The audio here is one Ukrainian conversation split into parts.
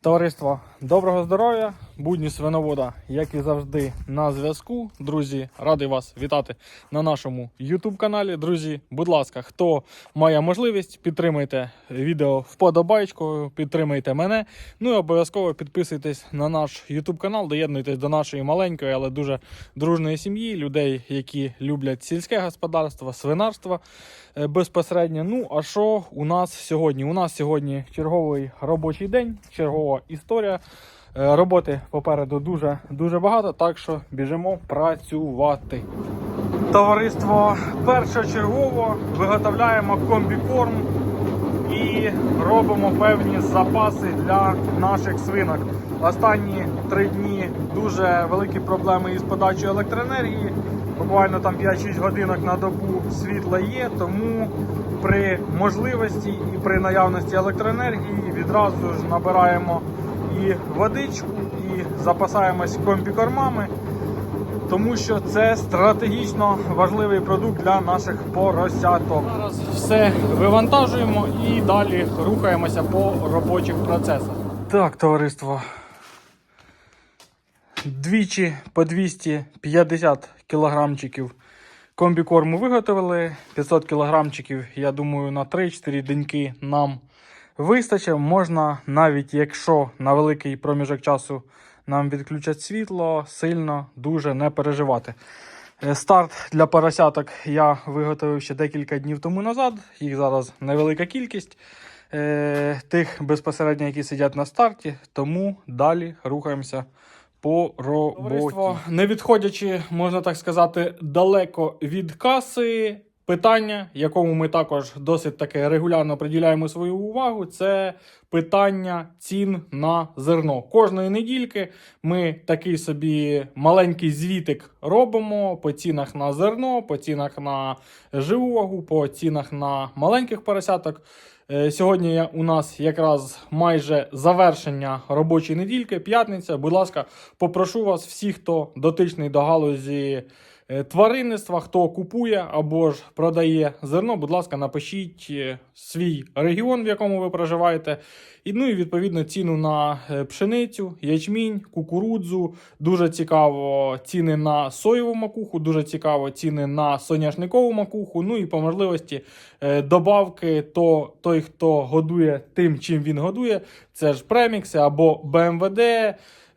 Товариство, доброго здоров'я! Будні свиновода, як і завжди, на зв'язку. Друзі, радий вас вітати на нашому YouTube каналі. Друзі, будь ласка, хто має можливість, підтримайте відео вподобайкою, підтримайте мене. Ну і обов'язково підписуйтесь на наш YouTube канал, доєднуйтесь до нашої маленької, але дуже дружної сім'ї, людей, які люблять сільське господарство, свинарство е, безпосередньо. Ну, а що у нас сьогодні? У нас сьогодні черговий робочий день, чергова історія. Е, Роботи попереду дуже дуже багато, так що біжимо працювати. Товариство першочергово виготовляємо комбікорм і робимо певні запаси для наших свинок. Останні три дні дуже великі проблеми із подачею електроенергії. Буквально там 5-6 годинок на добу світла є, тому при можливості і при наявності електроенергії відразу ж набираємо і водичку, і запасаємось комбікормами, тому що це стратегічно важливий продукт для наших поросяток. Зараз все вивантажуємо і далі рухаємося по робочих процесах. Так, товариство. Двічі по 250 кілограмчиків комбікорму виготовили. 500 кілограмчиків, я думаю, на 3-4 деньки нам вистачить. Можна, навіть якщо на великий проміжок часу нам відключать світло, сильно дуже не переживати. Е, Старт для поросяток я виготовив ще декілька днів тому назад. Їх зараз невелика кількість. Е, тих безпосередньо, які сидять на старті, тому далі рухаємося по роботі. Не відходячи, можна так сказати, далеко від каси. Питання, якому ми також досить таки регулярно приділяємо свою увагу, це питання цін на зерно. Кожної недільки ми такий собі маленький звітик робимо по цінах на зерно, по цінах на живу вагу, по цінах на маленьких поросяток. Е, Сьогодні у нас якраз майже завершення робочої недільки, п'ятниця. Будь ласка, попрошу вас, всіх, хто дотичний до галузі тваринництва, хто купує або ж продає зерно, будь ласка, напишіть е, свій регіон, в якому ви проживаєте. І ну і відповідно ціну на е, пшеницю, ячмінь, кукурудзу. Дуже цікаво ціни на соєву макуху, дуже цікаво ціни на соняшникову макуху. Ну і по можливості е, добавки, то той, хто годує тим, чим він годує, це ж премікси або БМВД.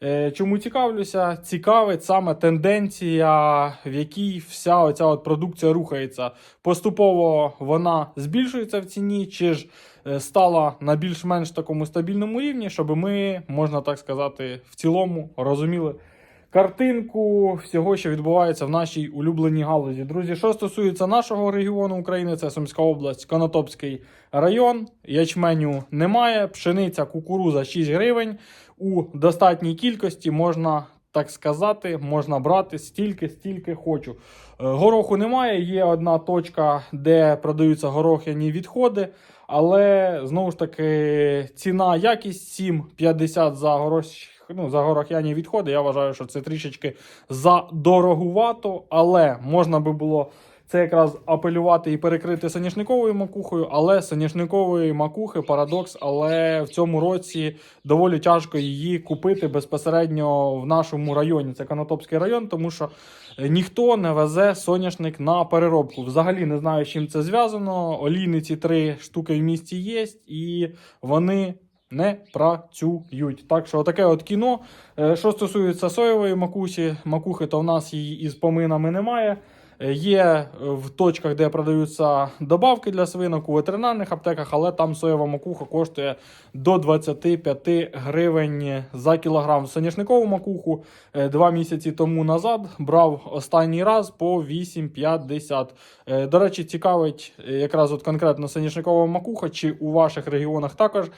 Е, Чому цікавлюся? Цікавить саме тенденція, в якій вся оця от продукція рухається. Поступово вона збільшується в ціні, чи ж е, стала на більш-менш такому стабільному рівні, щоб ми, можна так сказати, в цілому розуміли картинку всього, що відбувається в нашій улюбленій галузі. Друзі, що стосується нашого регіону України, це Сумська область, Конотопський район. Ячменю немає. Пшениця, кукуруза 6 гривень. У достатній кількості можна. Так сказати, можна брати стільки, стільки хочу. Е, Гороху немає. Є одна точка, де продаються горохяні відходи, але знову ж таки ціна якість 7,50 за горош... ну, за горохяні відходи. Я вважаю, що це трішечки задорогувато, але можна би було це якраз апелювати і перекрити соняшниковою макухою, але соняшникової макухи парадокс, але в цьому році доволі тяжко її купити безпосередньо в нашому районі. Це Конотопський район, тому що ніхто не везе соняшник на переробку. Взагалі не знаю, з чим це зв'язано. Олійниці три штуки в місті є, і вони. Не працюють. Так що таке от кіно. Е, Що стосується соєвої макусі, макухи, то в нас її із поминами немає. Е, Є е, в точках, де продаються добавки для свинок у ветеринарних аптеках, але там соєва макуха коштує до 25 гривень за кілограм. Соняшникову макуху е, два місяці тому назад брав останній раз по 8,50. Е, До речі, цікавить якраз от конкретно соняшникова макуха, чи у ваших регіонах також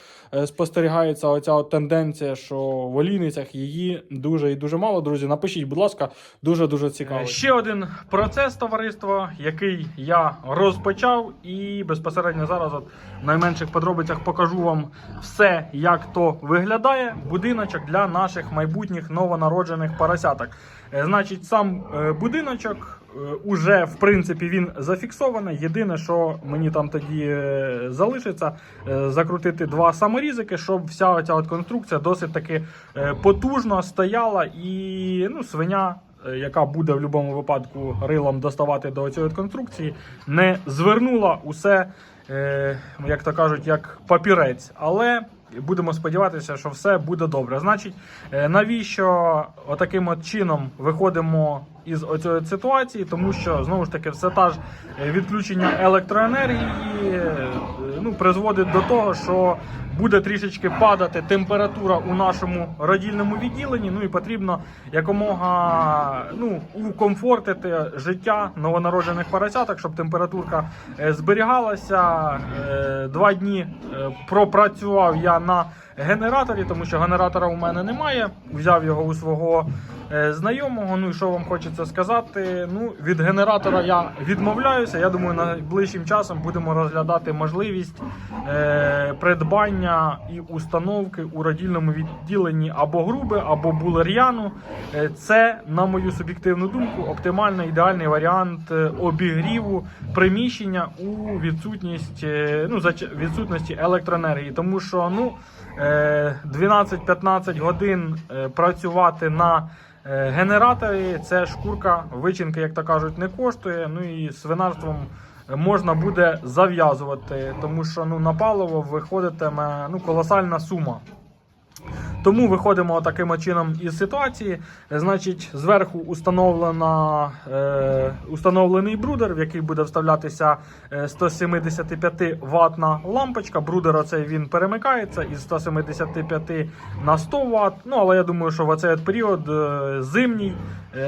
спостерігається оця от тенденція, що в олійницях її дуже і дуже мало. Друзі, напишіть, будь ласка, дуже дуже цікаво. Ще один процес процес товариства, який я розпочав, і безпосередньо зараз, от, в найменших подробицях, покажу вам все, як то виглядає. Будиночок для наших майбутніх новонароджених поросяток. Е, Значить, сам е, будиночок е, уже в принципі він зафіксований. Єдине, що мені там тоді залишиться, закрутити два саморізики, щоб вся ця конструкція досить таки потужно стояла і ну, свиня. Е, Яка буде в будь-якому випадку рилом доставати до цієї конструкції, не звернула усе, е, як то кажуть, як папірець. Але будемо сподіватися, що все буде добре. Значить, е, навіщо отаким от чином виходимо із оцієї ситуації? Тому що знову ж таки все та ж відключення електроенергії ну, призводить до того, що буде трішечки падати температура у нашому родільному відділенні. Ну і потрібно якомога ну, укомфортити життя новонароджених поросяток, щоб температурка е, зберігалася. Е, Два дні е, пропрацював я на генераторі, тому що генератора у мене немає. Взяв його у свого е, знайомого. Ну і що вам хочеться сказати? Ну, від генератора я відмовляюся. Я думаю, найближчим часом будемо розглядати можливість е, придбання і установки у родільному відділенні або груби, або булер'яну. Е, Це, на мою суб'єктивну думку, оптимальний ідеальний варіант е, обігріву приміщення у відсутність ну, відсутності електроенергії. Тому що ну, 12-15 годин е, працювати на е, генераторі це шкурка вичинки, як то кажуть, не коштує. Ну і свинарством можна буде зав'язувати, тому що ну, на паливо виходитиме ну, колосальна сума. Тому виходимо таким чином із ситуації. Е, Значить, зверху установлена, е, установлений брудер, в який буде вставлятися е, 175 ватна лампочка. Брудер оцей він перемикається із 175 на 100 Вт. Ну, але я думаю, що в оцей період е, зимній е,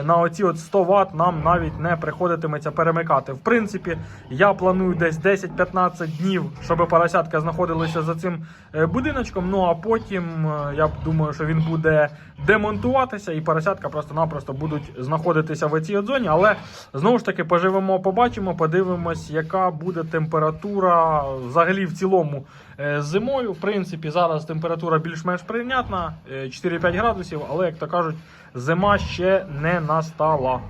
на оці от 100 Вт нам навіть не приходитиметься перемикати. В принципі, я планую десь 10-15 днів, щоб поросятка знаходилися за цим е, будиночком. Ну а потім е, я думаю, що він буде демонтуватися, і поросятка просто-напросто будуть знаходитися в цій зоні. Але знову ж таки поживемо, побачимо, подивимось, яка буде температура взагалі в цілому е, зимою. В принципі, зараз температура більш-менш прийнятна, е, 4-5 градусів, але як то кажуть, зима ще не настала.